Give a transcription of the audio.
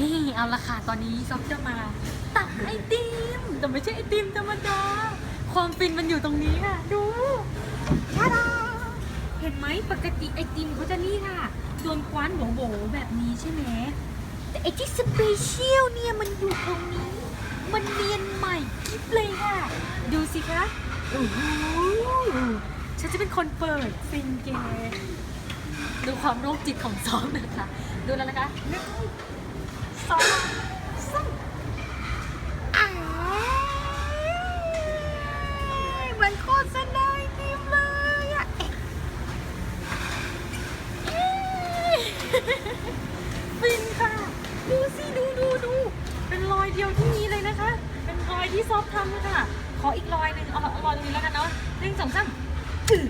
นี่เอาละค่ะตอนนี้ซอฟจะมาตักไอติมแต่ไม่ใช่ไอติมธรรมดาความฟินมันอยู่ตรงนี้ค่ะ ดูชาดาเห็นไหมปกติไอติมเขาจะนี่ค่ะโดนคว้านโบ๋แบบนี้ใช่ไหมแต่ไอที่สเปเชียลเนี่ยมันอยู่ตรงนี้ มันเนียนใหม่คลิปเลยค่ะ ดูสิคะโอ้โหฉันจะเป็นคนเปิดฟินเกดูความโรคจิตของซ้อมนะคะ ดูแล้วนะคะหนึ่ง สองสามอ้ายเหมือนโฆษณาไอติมเลยอะเอ๊ะเอ๊ะฟินค่ะ ดูสิดูดูดูเป็นรอยเดียวที่มีเลยนะคะ เป็นรอยที่ซอฟทำเลยค่ะ ขออีกรอยหนึ่งเอาเอารอยตรงนี้แล้วกันเนาะหนึ่งสองสามอือ